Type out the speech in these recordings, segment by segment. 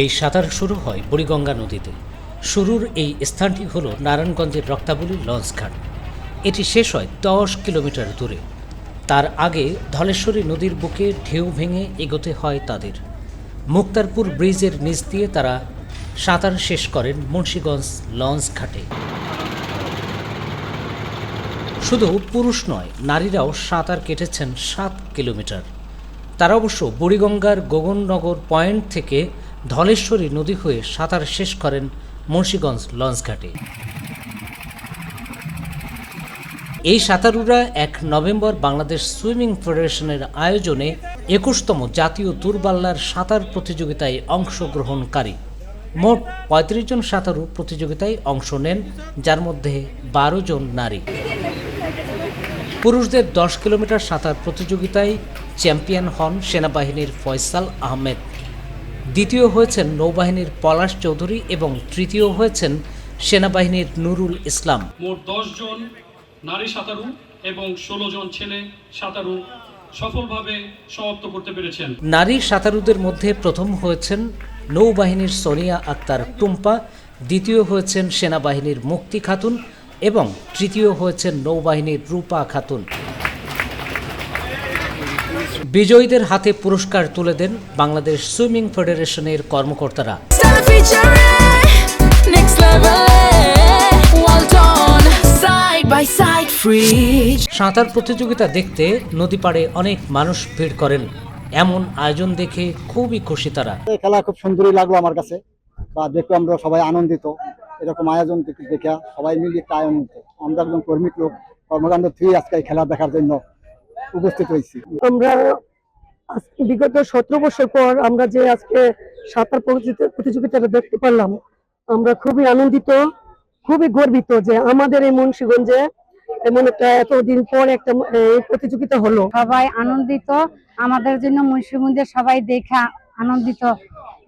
এই সাঁতার শুরু হয় বুড়িগঙ্গা নদীতে। শুরুর এই স্থানটি হল নারায়ণগঞ্জের রক্তাবলী লঞ্চঘাট এটি শেষ হয় দশ কিলোমিটার দূরে। তার আগে ধলেশ্বরী নদীর বুকে ঢেউ ভেঙে এগোতে হয় তাদের। মুক্তারপুর ব্রিজের নিচ দিয়ে তারা সাঁতার শেষ করেন মুন্সীগঞ্জ লঞ্চ ঘাটে। শুধু পুরুষ নয়, নারীরাও সাঁতার কেটেছেন সাত কিলোমিটার। তারা অবশ্য বুড়িগঙ্গার গগননগর পয়েন্ট থেকে ধলেশ্বরী নদী হয়ে সাঁতার শেষ করেন মুন্সীগঞ্জ লঞ্চঘাটে এই সাঁতারুরা এক নভেম্বর বাংলাদেশ সুইমিং ফেডারেশনের আয়োজনে একুশতম জাতীয় দূরপাল্লার সাঁতার প্রতিযোগিতায় অংশগ্রহণকারী। মোট পঁয়ত্রিশ জন সাঁতারু প্রতিযোগিতায় অংশ নেন, যার মধ্যে বারো জন নারী। পুরুষদের দশ কিলোমিটার সাঁতার প্রতিযোগিতায় চ্যাম্পিয়ন হন সেনাবাহিনীর ফয়সাল আহমেদ। দ্বিতীয় হয়েছেন নৌবাহিনীর পলাশ চৌধুরী এবং তৃতীয় হয়েছেন সেনাবাহিনীর নুরুল ইসলাম। মোট জন নারী সাঁতারু এবং ষোলো জন ছেলে সাঁতারু সফলভাবে সমাপ্ত করতে পেরেছেন। নারী সাঁতারুদের মধ্যে প্রথম হয়েছেন নৌবাহিনীর সোনিয়া আক্তার টুম্পা দ্বিতীয় হয়েছেন সেনাবাহিনীর মুক্তি খাতুন এবং তৃতীয় হয়েছেন নৌবাহিনীর রূপা খাতুন। বিজয়ীদের হাতে পুরস্কার তুলে দেন বাংলাদেশ সুইমিং ফেডারেশনের কর্মকর্তারা. সাঁতার প্রতিযোগিতা দেখতে নদী পাড়ে অনেক মানুষ ভিড় করেন। এমন আয়োজন দেখে খুবই খুশি তারা। খেলা খুব সুন্দরই লাগল আমার কাছে। বা দেখে আমরা সবাই আনন্দিত। এরকম আয়োজন দেখে দেখে সবাই মিলে একটা আনন্দিত আমরা একজন কর্মিক লোক কর্মকাণ্ড থ্রি আজকে খেলা দেখার জন্য। উপস্থিত হয়েছি। আমরা বিগত সতেরো বছর পর আমরা যে আজকে সাঁতার প্রতিযোগিতা- প্রতিযোগিতাটা দেখতে পারলাম আমরা খুবই আনন্দিত খুবই গর্বিত যে আমাদের এই মুন্সিগঞ্জে এমন একটা এতদিন পর একটা প্রতিযোগিতা হলো। সবাই আনন্দিত আমাদের জন্য মুন্সিগঞ্জের সবাই দেখা আনন্দিত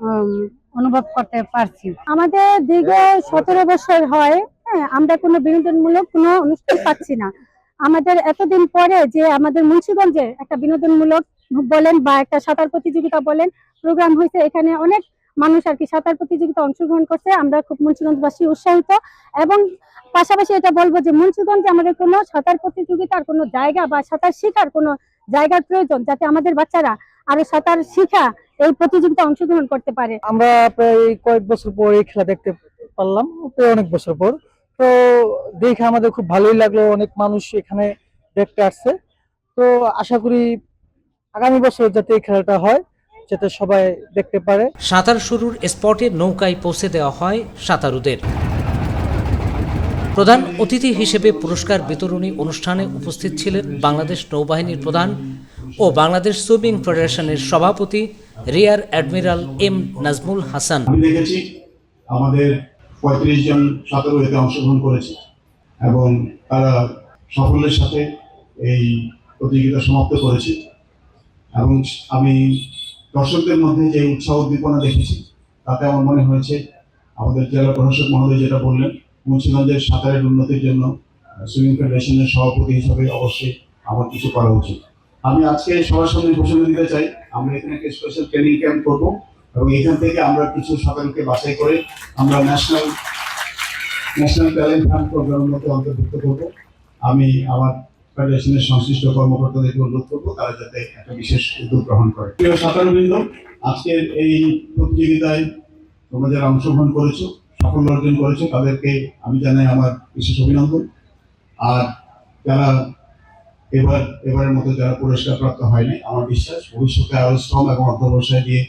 উম, অনুভব করতে পারছি। আমাদের দীর্ঘ সতেরো বছর হয় হ্যাঁ আমরা কোনো বিনোদনমূলক কোনো অনুষ্ঠান পাচ্ছি না। আমাদের এতদিন পরে যে আমাদের মুন্সিগঞ্জে একটা বিনোদনমূলক বলেন বা একটা সাঁতার প্রতিযোগিতা বলেন প্রোগ্রাম হয়েছে। এখানে অনেক মানুষ আর কি সাঁতার প্রতিযোগিতা অংশগ্রহণ করছে। আমরা খুব মুন্সিগঞ্জবাসী উৎসাহিত এবং পাশাপাশি এটা বলব যে মুন্সিগঞ্জে আমাদের কোনো সাঁতার প্রতিযোগিতার কোনো জায়গা বা সাঁতার শেখার কোনো জায়গার প্রয়োজন যাতে আমাদের বাচ্চারা আরও সাঁতার শিখা এই প্রতিযোগিতা অংশগ্রহণ করতে পারে। আমরা প্রায় কয়েক বছর পর এই খেলা দেখতে পারলাম, প্রায় অনেক বছর পর। তো দেখে আমাদের খুব ভালোই লাগল অনেক মানুষ এখানে দেখতে আসছে। তো আশা করি আগামী বছর যাতে এই খেলাটা হয় যাতে সবাই দেখতে পারে। সাঁতার শুরুর স্পটে নৌকায় পৌঁছে দেওয়া হয় সাঁতারুদের। প্রধান অতিথি হিসেবে পুরস্কার বিতরণী অনুষ্ঠানে উপস্থিত ছিলেন বাংলাদেশ নৌবাহিনীর প্রধান ও বাংলাদেশ সুইমিং ফেডারেশনের সভাপতি rear admiral M Nazmul Hasan. আমি দেখেছি আমাদের পঁয়ত্রিশ জন সাঁতারু এতে অংশগ্রহণ করেছে এবং তারা সাফল্যের সাথে এই প্রতিযোগিতা সমাপ্ত করেছে। এবং আমি দর্শকদের মধ্যে যে উৎসাহ উদ্দীপনা দেখেছি, তাতে আমার মনে হয়েছে আমাদের জেলা প্রশাসক মহোদয় যেটা বললেন, মুন্সিগঞ্জের সাঁতারের উন্নতির জন্য সুইমিং ফেডারেশনের সভাপতি হিসাবে অবশ্যই আমার কিছু করা উচিত। আমি আজকে সবার সামনে ঘোষণা দিতে চাই, আমরা এখানে একটা স্পেশাল ট্রেনিং ক্যাম্প করব। এবং এখান থেকে আমরা কিছু সাঁতারুকে বাছাই করে আমরা ন্যাশনাল ন্যাশনাল ট্যালেন্ট ফান্ড প্রোগ্রামের মধ্যে অন্তর্ভুক্ত করব। আমি আমার ফেডারেশনের সংশ্লিষ্ট কর্মকর্তাদেরকে অনুরোধ করব, তারা যাতে একটা বিশেষ উদ্যোগ গ্রহণ করে। প্রিয় সাঁতারুবৃন্দ আজকের এই প্রতিযোগিতায় তোমরা যারা অংশগ্রহণ করেছ সাফল্য অর্জন করেছ, তাদেরকে আমি জানাই আমার বিশেষ অভিনন্দন। আর যারা এবার, এবারের মতো যারা পুরস্কার প্রাপ্ত হয়নি, আমার বিশ্বাস ভবিষ্যতে আরও শ্রম এবং অধ্যবসায় দিয়ে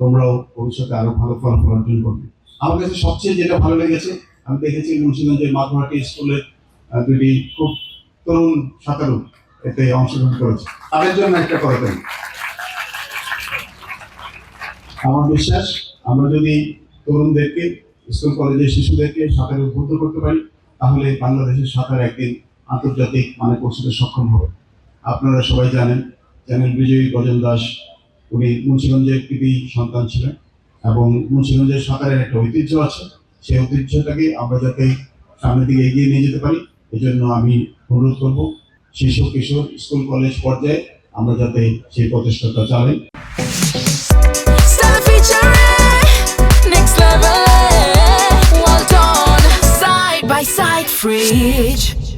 তোমরাও ভবিষ্যতে আরও ভালো ফলাফল অর্জন করবে। আমার কাছে সবচেয়ে যেটা ভালো লেগেছে, আমি দেখেছি মুন্সিগঞ্জের মাধবহাটি স্কুলের দুটি খুব তরুণ সাঁতারু এতে অংশগ্রহণ করেছে। তাদের জন্য একটা করে দেন। আমার বিশ্বাস, আমরা যদি তরুণদেরকে, স্কুল কলেজের শিশুদেরকে সাঁতারে উদ্বুদ্ধ করতে পারি, তাহলে বাংলাদেশের সাঁতার একদিন আন্তর্জাতিক মানে পৌঁছতে সক্ষম হবে। আপনারা সবাই জানেন, চ্যানেল বিজয়ী গজন দাস উনি মুন্সীগঞ্জের একটি সন্তান ছিলেন এবং মুন্সীগঞ্জের সাঁতারের একটা ঐতিহ্য আছে। সেই ঐতিহ্যটাকে আমরা যাতে সামনের দিকে এগিয়ে নিয়ে যেতে পারি, এজন্য আমি অনুরোধ করব, শিশু কিশোর স্কুল কলেজ পর্যায়ে আমরা যাতে সেই প্রচেষ্টাটা চালাই। Fridge.